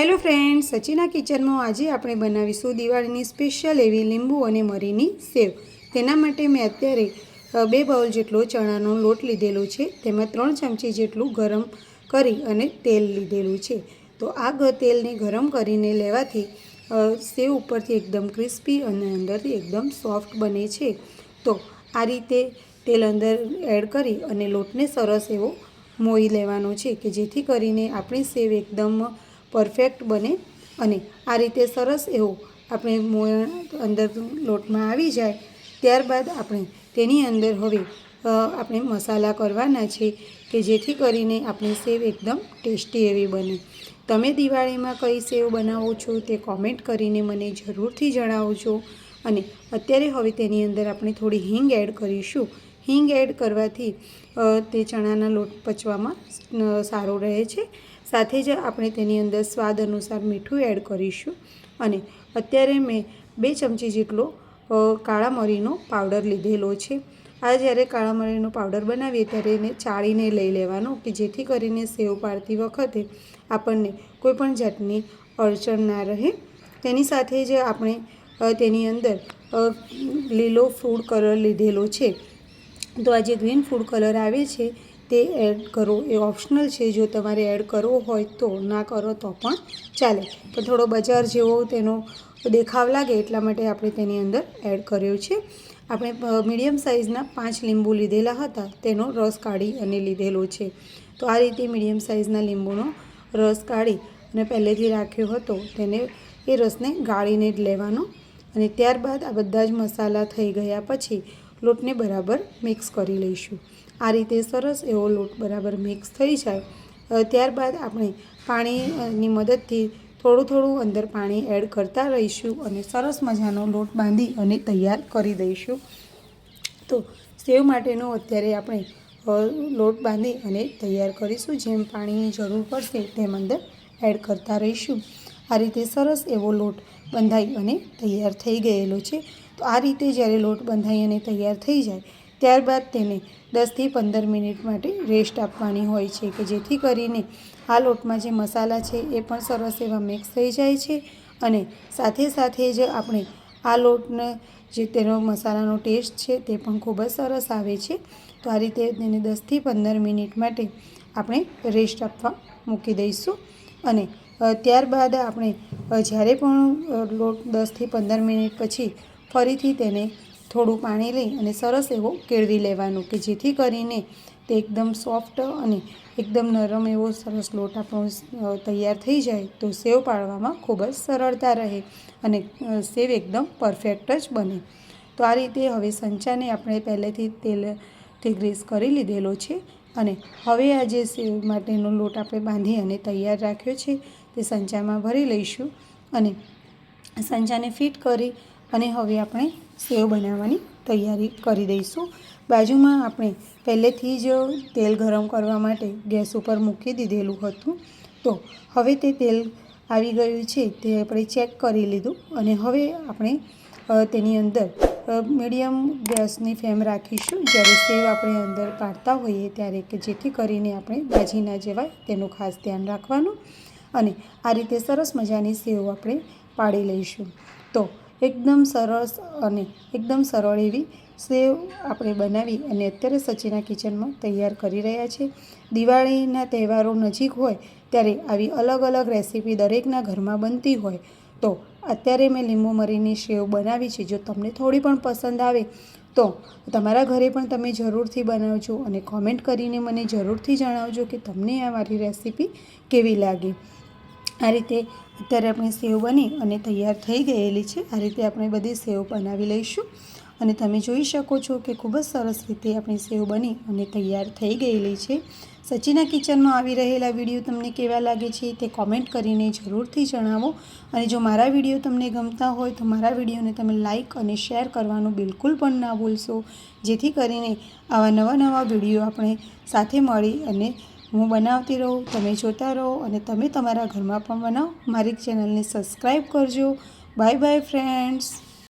Hello friend સચિના કિચનમાં આજે આપણે બનાવીશું દિવાળીની સ્પેશિયલ એવી લીંબુ અને મરીની સેવ. તેના માટે મેં અત્યારે બે બાઉલ જેટલો ચણાનો લોટ લીધેલો છે, તેમાં ત્રણ ચમચી જેટલું ગરમ કરી અને તેલ લીધેલું છે. તો આ તેલને ગરમ કરીને લેવાથી સેવ ઉપરથી એકદમ ક્રિસ્પી અને અંદરથી એકદમ સોફ્ટ બને છે. તો આ રીતે તેલ અંદર એડ કરી અને લોટને સરસ એવો મોઈ લેવાનો છે કે જેથી કરીને આપણી સેવ એકદમ પરફેક્ટ બને અને આ રીતે સરસ એવો આપણે મોય અંદર લોટમાં આવી જાય, ત્યારબાદ આપણે તેની અંદર હવે આપણે મસાલા કરવાના છે કે જેથી કરીને આપણી સેવ એકદમ ટેસ્ટી એવી બને. તમે દિવાળીમાં કઈ સેવ બનાવો છો તે કોમેન્ટ કરીને મને જરૂરથી જણાવજો અને અત્યારે હવે તેની અંદર આપણે થોડી હિંગ એડ કરીશું. હિંગ એડ કરવાથી તે ચણાના લોટ પચવામાં સારો રહે છે સાથે જ આપણે તેની અંદર સ્વાદ અનુસાર મીઠું એડ કરીશું. અને અત્યારે મેં બે ચમચી જેટલો કાળા મરીનો પાવડર લીધેલો છે. આ જ્યારે કાળા મરીનો પાવડર બનાવીએ ત્યારે એને ચાળીને લઈ લેવાનો કે જેથી કરીને સેવ પાડતી વખતે આપણને કોઈપણ જાતની અડચણ ના રહે. તેની સાથે જ આપણે તેની અંદર લીલો ફૂડ કલર લીધેલો છે. તો આ જે ગ્રીન ફૂડ કલર આવે છે તે એડ કરો. એ ઓપ્શનલ છે, જો તમારે એડ કરવો હોય તો, ના કરો તો પણ ચાલે. પણ થોડો બજાર જેવો તેનો દેખાવ લાગે એટલા માટે આપણે તેની અંદર એડ કર્યો છે. આપણે મીડિયમ સાઇઝના પાંચ લીંબુ લીધેલા હતા, તેનો રસ કાઢી અને લીધેલો છે. તો આ રીતે મીડિયમ સાઇઝના લીંબુનો રસ કાઢી અને પહેલેથી રાખ્યો હતો, તેને એ રસને ગાળીને જ લેવાનો. અને ત્યારબાદ આ બધા જ મસાલા થઈ ગયા પછી લોટને બરાબર મિક્સ કરી લઈશું. આ રીતે સરસ એવો લોટ બરાબર મિક્સ થઈ જાય. ત્યારબાદ આપણે પાણીની મદદથી થોડું થોડું અંદર પાણી એડ કરતા રહીશું અને સરસ મજાનો લોટ બાંધી અને તૈયાર કરી દઈશું. તો સેવ માટેનો અત્યારે આપણે લોટ બાંધી અને તૈયાર કરીશું. જેમ પાણીની જરૂર પડશે તેમ અંદર એડ કરતા રહીશું. આ રીતે સરસ એવો લોટ બંધાઈ અને તૈયાર થઈ ગયેલો છે. તો આ રીતે જ્યારે લોટ બંધાઈ અને તૈયાર થઈ જાય ત્યારબાદ તેને દસથી પંદર મિનિટ માટે રેસ્ટ આપવાની હોય છે કે જેથી કરીને આ લોટમાં જે મસાલા છે એ પણ સરસ એવા મિક્સ થઈ જાય છે અને સાથે સાથે જ આપણે આ લોટને જે તેનો મસાલાનો ટેસ્ટ છે તે પણ ખૂબ જ સરસ આવે છે. તો આ રીતે તેને દસથી પંદર મિનિટ માટે આપણે રેસ્ટ આપવા મૂકી દઈશું. અને ત્યારબાદ આપણે જ્યારે પણ લોટ દસથી પંદર મિનિટ પછી ફરીથી તેને થોડું પાણી લઈ અને સરસ એવો કેળવી લેવાનો કે જેથી કરીને તે એકદમ સોફ્ટ અને એકદમ નરમ એવો સરસ લોટ આપણો તૈયાર થઈ જાય તો સેવ પાડવામાં ખૂબ જ સરળતા રહે અને સેવ એકદમ પરફેક્ટ જ બને. તો આ રીતે હવે સંચાને આપણે પહેલેથી તેલથી ગ્રીસ કરી લીધેલો છે અને હવે આ જે સેવ માટેનો લોટ આપણે બાંધી અને તૈયાર રાખ્યો છે તે સંચામાં ભરી લઈશું અને સંચાને ફિટ કરી અને હવે આપણે સેવ બનાવવાની તૈયારી કરી દઈશું. બાજુમાં આપણે પહેલેથી જ તેલ ગરમ કરવા માટે ગેસ ઉપર મૂકી દીધેલું હતું. તો હવે તે તેલ આવી ગયું છે તે આપણે ચેક કરી લીધું અને હવે આપણે તેની અંદર મીડિયમ ગેસની ફ્લેમ રાખીશું. જ્યારે સેવ આપણે અંદર પાડતા હોઈએ ત્યારે કે જેથી કરીને આપણે દાજી ના જવાય તેનું ખાસ ધ્યાન રાખવાનું અને આ રીતે સરસ મજાની સેવ આપણે પાડી લઈશું. તો એકદમ સરસ અને એકદમ સરળ એવી સેવ આપણે બનાવી અને અત્યારે સચીના કિચનમાં તૈયાર કરી રહ્યા છે. દિવાળીના તહેવારો નજીક હોય ત્યારે આવી અલગ અલગ રેસીપી દરેકના ઘરમાં બનતી હોય તો અત્યારે મેં લીંબુ મરીની સેવ બનાવી છે. જો તમને થોડી પણ પસંદ આવે તો તમારા ઘરે પણ તમે જરૂરથી બનાવજો અને કોમેન્ટ કરીને મને જરૂરથી જણાવજો કે તમને આ મારી રેસીપી કેવી લાગી. આ રીતે અત્યારે આપણી સેવ બની અને તૈયાર થઈ ગયેલી છે. આ રીતે આપણે બધી સેવ બનાવી લઈશું. અને તમે જોઈ શકો છો કે ખૂબ જ સરસ રીતે આપણી સેવ બની અને તૈયાર થઈ ગયેલી છે. સચિના કિચનમાં આવી રહેલા વીડિયો તમને કેવા લાગે છે તે કોમેન્ટ કરીને જરૂરથી જણાવો. અને જો મારા વીડિયો તમને ગમતા હોય તો મારા વિડીયોને તમે લાઇક અને શેર કરવાનું બિલકુલ પણ ના ભૂલશો. જેથી કરીને આવા નવા નવા વીડિયો આપણે સાથે મળી અને હું બનાવતી રહું, તમે જોતા રહો અને તમે તમારા ઘરમાં પણ બનાવો. મારી ચેનલને સબસ્ક્રાઈબ કરજો. Bye bye friends